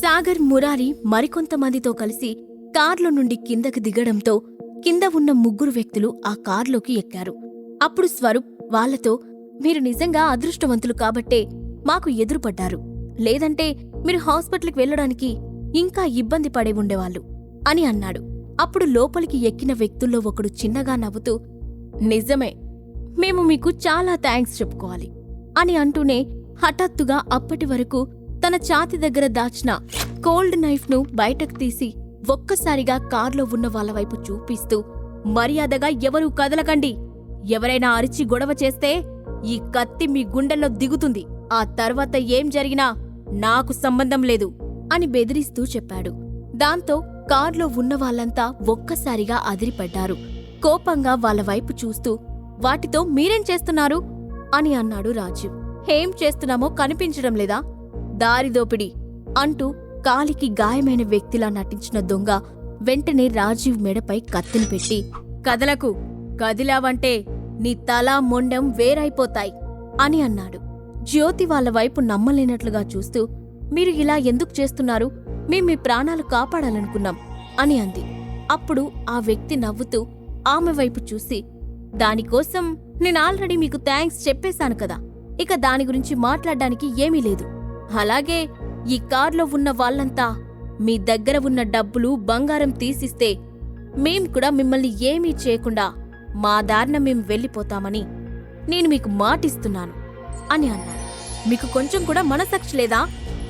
సాగర్ మురారి మరికొంతమందితో కలిసి కార్లో నుండి కిందకి దిగడంతో కింద ఉన్న ముగ్గురు వ్యక్తులు ఆ కార్లోకి ఎక్కారు. అప్పుడు స్వరూప్ వాళ్ళతో మీరు నిజంగా అదృష్టవంతులు కాబట్టే మాకు ఎదురుపడ్డారు. లేదంటే మీరు హాస్పిటల్కి వెళ్ళడానికి ఇంకా ఇబ్బంది పడే ఉండేవాళ్ళు అని అన్నాడు. అప్పుడు లోపలికి ఎక్కిన వ్యక్తుల్లో ఒకడు చిన్నగా నవ్వుతూ నిజమే మేము మీకు చాలా థ్యాంక్స్ చెప్పుకోవాలి అని అంటూనే హఠాత్తుగా అప్పటి వరకు తన ఛాతి దగ్గర దాచిన కోల్డ్ నైఫ్ను బయటకు తీసి ఒక్కసారిగా కార్లో ఉన్న వాళ్ళ వైపు చూపిస్తూ మర్యాదగా ఎవరూ కదలకండి. ఎవరైనా అరిచి గొడవ చేస్తే ఈ కత్తి మీ గుండెల్లో దిగుతుంది. ఆ తర్వాత ఏం జరిగినా నాకు సంబంధం లేదు అని బెదిరిస్తూ చెప్పాడు. దాంతో కార్లో ఉన్న వాళ్ళంతా ఒక్కసారిగా అదిరిపడ్డారు. కోపంగా వాళ్ళ వైపు చూస్తూ వాటితో మీరేం చేస్తున్నారు? అని అన్నాడు రాజీవ్. ఏం చేస్తున్నామో కనిపించడం లేదా? దారిదోపిడి అంటూ కాలికి గాయమైన వ్యక్తిలా నటించిన దొంగ వెంటనే రాజీవ్ మెడపై కత్తిని పెట్టి కదలకు కదిలావంటే నీ తల మొండెం వేరైపోతాయి అని అన్నాడు. జ్యోతి వాళ్ళ వైపు నమ్మలేనట్లుగా చూస్తూ మీరు ఇలా ఎందుకు చేస్తున్నారు? మేం మీ ప్రాణాలు కాపాడాలనుకున్నాం అని అంది. అప్పుడు ఆ వ్యక్తి నవ్వుతూ ఆమె వైపు చూసి దానికోసం నేను ఆల్రెడీ మీకు థ్యాంక్స్ చెప్పేశాను కదా. ఇక దాని గురించి మాట్లాడడానికి ఏమీ లేదు. అలాగే ఈ కార్లో ఉన్న వాళ్ళంతా మీ దగ్గర ఉన్న డబ్బులు బంగారం తీసిస్తే మేం కూడా మిమ్మల్ని ఏమీ చేయకుండా మా దారిన మేం వెళ్ళిపోతామని నేను మీకు మాటిస్తున్నాను అని అన్నాడు మీకు కొంచెం కూడా మనసక్షి లేదా?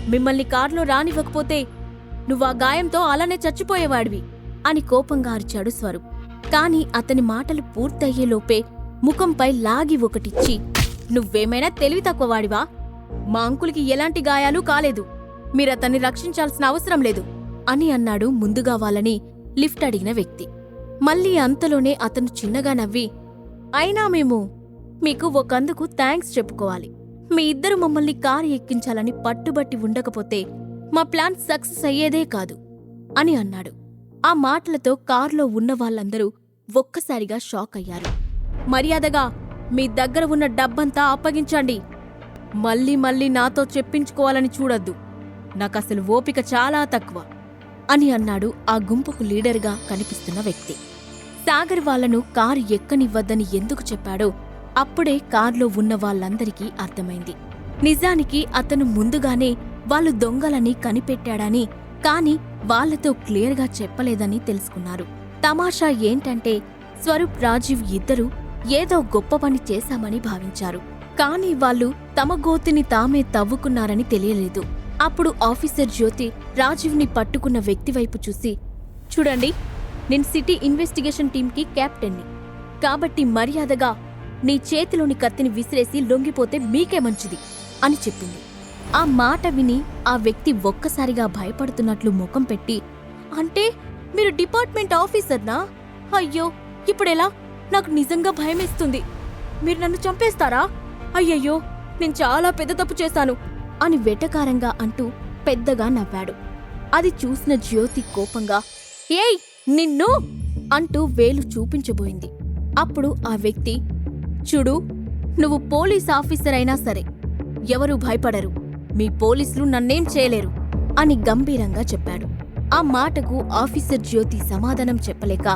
మిమ్మల్ని కార్లో రానివ్వకపోతే నువ్వా గాయంతో అలానే చచ్చిపోయేవాడివి అని కోపంగా అరిచాడు స్వరూప్. కాని అతని మాటలు పూర్తయ్యేలోపే ముఖంపై లాగి ఒకటిచ్చి నువ్వేమైనా తెలివి తక్కువవాడివా మా అంకుల్కి ఎలాంటి గాయాలు కాలేదు. మీరతన్ని రక్షించాల్సిన అవసరం లేదు అని అన్నాడు ముందుగా వాళ్ళని లిఫ్ట్ అడిగిన వ్యక్తి. మళ్ళీ అంతలోనే అతను చిన్నగా నవ్వి అయినా మేము మీకు ఒకందుకు థ్యాంక్స్ చెప్పుకోవాలి. మీ ఇద్దరు మమ్మల్ని కారు ఎక్కించాలని పట్టుబట్టి ఉండకపోతే మా ప్లాన్ సక్సెస్ అయ్యేదే కాదు అని అన్నాడు. ఆ మాటలతో కారులో ఉన్న వాళ్ళందరూ ఒక్కసారిగా షాక్ అయ్యారు. మర్యాదగా మీ దగ్గర ఉన్న డబ్బంతా అప్పగించండి. మళ్ళీ మళ్ళీ నాతో చెప్పించుకోవాలని చూడొద్దు. నాకసలు ఓపిక చాలా తక్కువ అని అన్నాడు ఆ గుంపుకు లీడర్గా కనిపిస్తున్న వ్యక్తి. సాగర్ వాళ్ళను కారు ఎక్కనివ్వద్దని ఎందుకు చెప్పాడో అప్పుడే కార్లో ఉన్న వాళ్ళందరికీ అర్థమైంది. నిజానికి అతను ముందుగానే వాళ్ళు దొంగలని కనిపెట్టాడని కాని వాళ్ళతో క్లియర్గా చెప్పలేదని తెలుసుకున్నారు. తమాషా ఏంటంటే స్వరూప్ రాజీవ్ ఇద్దరూ ఏదో గొప్ప పని చేశామని భావించారు. కాని వాళ్ళు తమ గోతిని తామే తవ్వుకున్నారని తెలియలేదు. అప్పుడు ఆఫీసర్ జ్యోతి రాజీవ్ని పట్టుకున్న వ్యక్తి వైపు చూసి చూడండి నేను సిటీ ఇన్వెస్టిగేషన్ టీంకి కెప్టెన్ని కాబట్టి మర్యాదగా నీ చేతిలోని కత్తిని విసిరేసి లొంగిపోతే మీకే మంచిది అని చెప్పింది. ఆ మాట విని ఆ వ్యక్తి ఒక్కసారిగా భయపడుతున్నట్లు ముఖం పెట్టి అంటే మీరు డిపార్ట్మెంట్ ఆఫీసర్నా? అయ్యో ఇప్పుడెలా? నాకు నిజంగా భయమేస్తుంది. మీరు నన్ను చంపేస్తారా? అయ్యయ్యో నేను చాలా పెద్ద తప్పు చేశాను అని వెటకారంగా అంటూ పెద్దగా నవ్వాడు. అది చూసిన జ్యోతి కోపంగా ఏయ్ నిన్ను! అంటూ వేలు చూపించబోయింది. అప్పుడు ఆ వ్యక్తి చూడు నువ్వు పోలీస్ ఆఫీసర్ అయినా సరే ఎవరూ భయపడరు. మీ పోలీసులు నన్నేం చేయలేరు అని గంభీరంగా చెప్పాడు. ఆ మాటకు ఆఫీసర్ జ్యోతి సమాధానం చెప్పలేక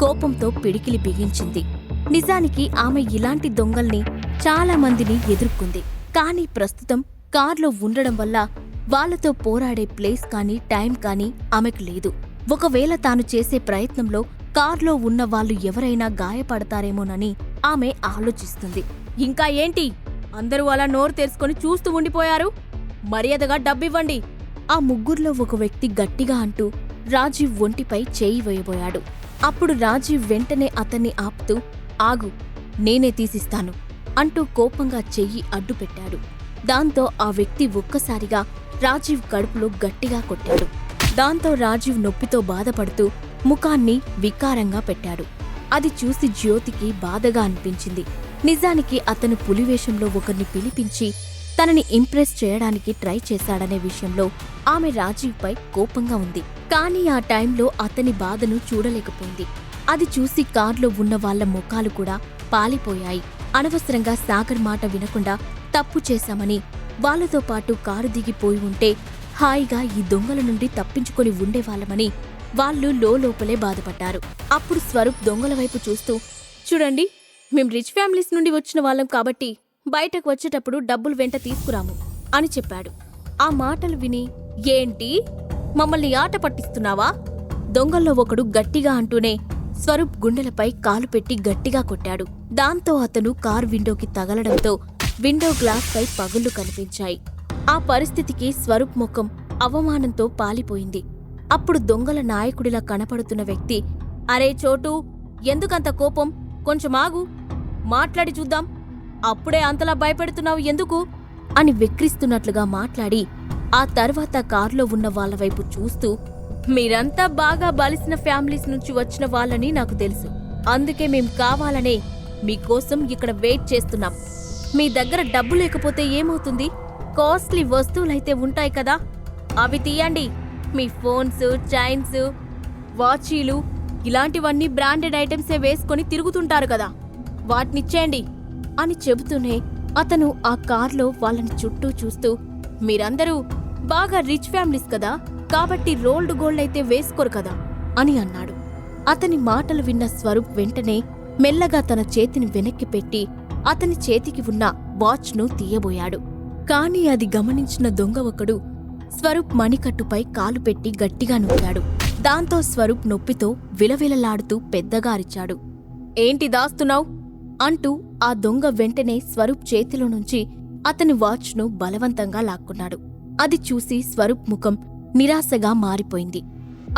కోపంతో పిడికిలి బిగించింది. నిజానికి ఆమె ఇలాంటి దొంగల్ని చాలా మందిని ఎదుర్కొంది. కానీ ప్రస్తుతం కార్లో ఉండడం వల్ల వాళ్ళతో పోరాడే ప్లేస్ కానీ టైం కానీ ఆమెకు లేదు. ఒకవేళ తాను చేసే ప్రయత్నంలో కార్లో ఉన్న వాళ్ళు ఎవరైనా గాయపడతారేమోనని ఆమె ఆలోచిస్తుంది. ఇంకా ఏంటి? అందరూ అలా నోరు తెరుచుకొని చూస్తూ ఉండిపోయారు? మర్యాదగా డబ్బివ్వండి. ఆ ముగ్గురులో ఒక వ్యక్తి గట్టిగా అంటూ రాజీవ్ ఒంటిపై చేయి వేయబోయాడు. అప్పుడు రాజీవ్ వెంటనే అతన్ని ఆపుతూ ఆగు నేనే తీసిస్తాను. అంటూ కోపంగా చెయ్యి అడ్డుపెట్టాడు. దాంతో ఆ వ్యక్తి ఒక్కసారిగా రాజీవ్ కడుపులో గట్టిగా కొట్టాడు. దాంతో రాజీవ్ నొప్పితో బాధపడుతూ ముఖాన్ని వికారంగా పెట్టాడు. అది చూసి జ్యోతికి బాధగా అనిపించింది. నిజానికి అతను పులివేషంలో ఒకరిని పిలిపించి తనని ఇంప్రెస్ చేయడానికి ట్రై చేశాడనే విషయంలో ఆమె రాజీవ్పై కోపంగా ఉంది. కానీ ఆ టైంలో అతని బాధను చూడలేకపోయింది. అది చూసి కార్లో ఉన్న వాళ్ళ ముఖాలు కూడా పాలిపోయాయి. అనవసరంగా సాగర్ మాట వినకుండా తప్పు చేశామని వాళ్ళతో పాటు కారు దిగిపోయి ఉంటే హాయిగా ఈ దొంగల నుండి తప్పించుకొని ఉండేవాళ్ళమని వాళ్ళు లోపలే బాధపడ్డారు. అప్పుడు స్వరూప్ దొంగల వైపు చూస్తూ చూడండి మేం రిచ్ ఫ్యామిలీస్ నుండి వచ్చిన వాళ్ళం కాబట్టి బయటకు వచ్చేటప్పుడు డబ్బులు వెంట తీసుకురాము అని చెప్పాడు. ఆ మాటలు విని ఏంటి? మమ్మల్ని ఆట పట్టిస్తున్నావా? దొంగల్లో ఒకడు గట్టిగా అంటూనే స్వరూప్ గుండెలపై కాలు పెట్టి గట్టిగా కొట్టాడు. దాంతో అతను కార్ విండోకి తగలడంతో విండో గ్లాస్ పై పగుళ్ళు కనిపించాయి. ఆ పరిస్థితికి స్వరూప్ ముఖం అవమానంతో పాలిపోయింది. అప్పుడు దొంగల నాయకుడిలా కనపడుతున్న వ్యక్తి అరే చోటు ఎందుకంత కోపం? కొంచెం ఆగు. మాట్లాడి చూద్దాం. అప్పుడే అంతలా భయపెడుతున్నావు ఎందుకు? అని వెక్రిస్తున్నట్లుగా మాట్లాడి ఆ తర్వాత కారులో ఉన్న వాళ్ళ వైపు చూస్తూ మీరంతా బాగా బలిసిన ఫ్యామిలీస్ నుంచి వచ్చిన వాళ్ళని నాకు తెలుసు. అందుకే మేం కావాలనే మీకోసం ఇక్కడ వెయిట్ చేస్తున్నాం. మీ దగ్గర డబ్బు లేకపోతే ఏమవుతుంది? కాస్ట్లీ వస్తువులైతే ఉంటాయి కదా? అవి తీయండి. మీ ఫోన్స్ చైన్స్ వాచీలు ఇలాంటివన్నీ బ్రాండెడ్ ఐటమ్సే వేసుకొని తిరుగుతుంటారు కదా? వాటినిచ్చేయండి అని చెబుతూనే అతను ఆ కార్లో వాళ్ళని చుట్టూ చూస్తూ మీరందరూ బాగా రిచ్ ఫ్యామిలీస్ కదా? కాబట్టి రోల్డ్ గోల్డ్ అయితే వేసుకోరు కదా అని అన్నాడు. అతని మాటలు విన్న స్వరూప్ వెంటనే మెల్లగా తన చేతిని వెనక్కి పెట్టి అతని చేతికి ఉన్న వాచ్ను తీయబోయాడు. కాని అది గమనించిన దొంగ ఒకడు స్వరూప్ మణికట్టుపై కాలు పెట్టి గట్టిగా నొక్కాడు. దాంతో స్వరూప్ నొప్పితో విలవిలలాడుతూ పెద్దగా అరిచాడు. ఏంటి దాస్తున్నావ్? అంటూ ఆ దొంగ వెంటనే స్వరూప్ చేతిలో నుంచి అతని వాచ్ను బలవంతంగా లాక్కున్నాడు. అది చూసి స్వరూప్ ముఖం నిరాశగా మారిపోయింది.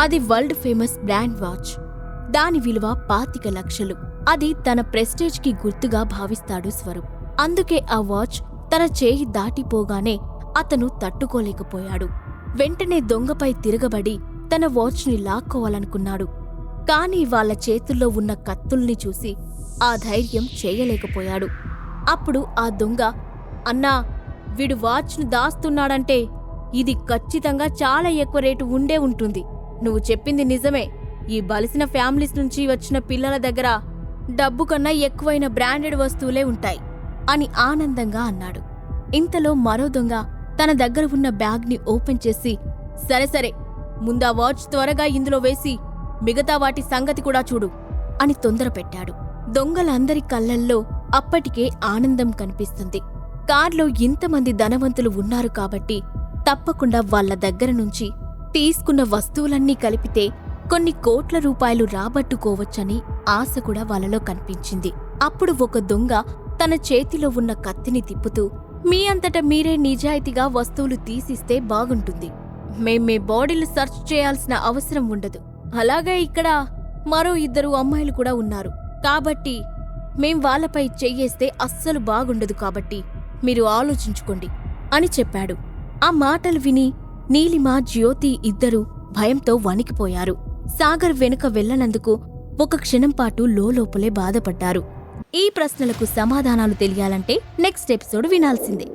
అది వరల్డ్ ఫేమస్ బ్రాండ్ వాచ్. దాని విలువ పాతిక లక్షలు. అది తన ప్రెస్టేజ్కి గుర్తుగా భావిస్తాడు స్వరూప్. అందుకే ఆ వాచ్ తన చేయి దాటిపోగానే అతను తట్టుకోలేకపోయాడు. వెంటనే దొంగపై తిరగబడి తన వాచ్ని లాక్కోవాలనుకున్నాడు. కాని వాళ్ళ చేతుల్లో ఉన్న కత్తుల్ని చూసి ఆ ధైర్యం చేయలేకపోయాడు. అప్పుడు ఆ దొంగ అన్నా వీడు వాచ్ను దాస్తున్నాడంటే ఇది ఖచ్చితంగా చాలా ఎక్కువ రేటు ఉండే ఉంటుంది. నువ్వు చెప్పింది నిజమే. ఈ బలిసిన ఫ్యామిలీస్ నుంచి వచ్చిన పిల్లల దగ్గర డబ్బు కన్నా ఎక్కువైన బ్రాండెడ్ వస్తువులే ఉంటాయి అని ఆనందంగా అన్నాడు. ఇంతలో మరో దొంగ తన దగ్గర ఉన్న బ్యాగ్ని ఓపెన్ చేసి సరే సరే ముందా వాచ్ త్వరగా ఇందులో వేసి మిగతా వాటి సంగతి కూడా చూడు అని తొందరపెట్టాడు దొంగలందరి కళ్ళల్లో అప్పటికే ఆనందం కనిపిస్తుంది. కార్లో ఇంతమంది ధనవంతులు ఉన్నారు కాబట్టి తప్పకుండా వాళ్ళ దగ్గర నుంచి తీసుకున్న వస్తువులన్నీ కలిపితే కొన్ని కోట్ల రూపాయలు రాబట్టుకోవచ్చని ఆశ కూడా వాళ్ళలో కనిపించింది. అప్పుడు ఒక దొంగ తన చేతిలో ఉన్న కత్తిని తిప్పుతూ మీ అంతట మీరే నిజాయితీగా వస్తువులు తీసిస్తే బాగుంటుంది. మేం మీ బాడీలు సెర్చ్ చేయాల్సిన అవసరం ఉండదు. అలాగే ఇక్కడ మరో ఇద్దరు అమ్మాయిలు కూడా ఉన్నారు. కాబట్టి మేం వాళ్ళపై చెయ్యేస్తే అస్సలు బాగుండదు కాబట్టి మీరు ఆలోచించుకోండి అని చెప్పాడు. ఆ మాటలు విని నీలిమ జ్యోతి ఇద్దరూ భయంతో వణికిపోయారు. సాగర్ వెనుక వెళ్ళనందుకు ఒక క్షణం పాటు లోపలే బాధపడ్డారు. ఈ ప్రశ్నలకు సమాధానాలు తెలియాలంటే నెక్స్ట్ ఎపిసోడ్ వినాల్సిందే.